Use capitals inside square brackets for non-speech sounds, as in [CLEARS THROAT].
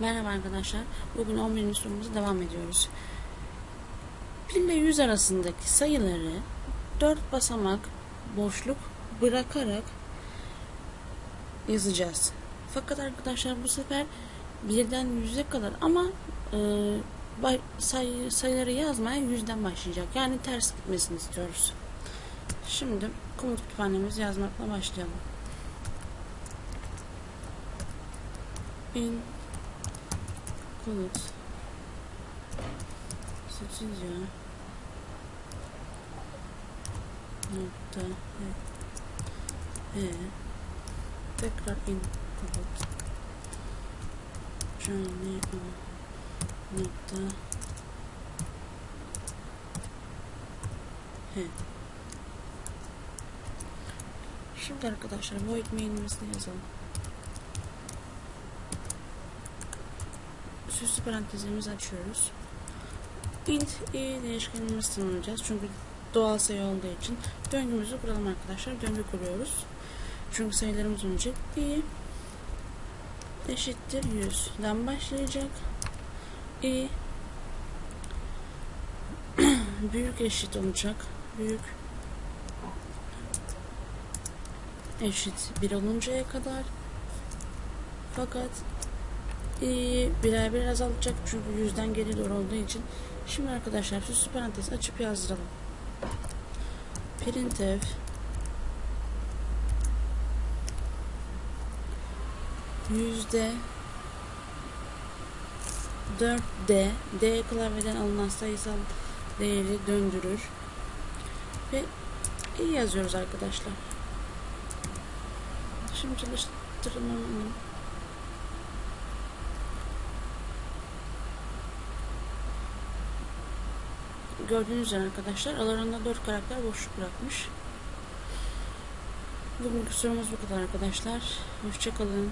Merhaba arkadaşlar. Bugün 11. sorumuza devam ediyoruz. 1 ile 100 arasındaki sayıları 4 basamak boşluk bırakarak yazacağız. Fakat arkadaşlar bu sefer 1'den 100'e kadar ama e, sayı, sayıları yazmaya 100'den başlayacak. Yani ters gitmesini istiyoruz. Şimdi komut kütüphanemizi yazmakla başlayalım. In Konut Stüdyo Nokta. E, e. Tekrar in. Journey on Nokta. He. Şimdi arkadaşlar void main'imizi yazalım. Süslü parantezimizi açıyoruz. int i değişkenimizi tanımlayacağız. Çünkü doğal sayı olduğu için döngümüzü kuralım arkadaşlar. Döngü kuruyoruz. Çünkü sayılarımız olacak. i eşittir 100'den başlayacak. i [CLEARS THROAT] büyük eşit olacak. Büyük eşit 1 oluncaya kadar fakat İyi, birer birer azaltacak çünkü yüzden geri doğru olduğu için. Şimdi arkadaşlar süslü parantez açıp yazdıralım. Printf yüzde 4D D klavyeden alınan sayısal değeri döndürür ve iyi yazıyoruz arkadaşlar. Şimdi çalıştırmamı Gördüğünüz üzere arkadaşlar aralarında 4 karakter boşluk bırakmış. Bugünkü sorumuz bu kadar arkadaşlar. Hoşçakalın.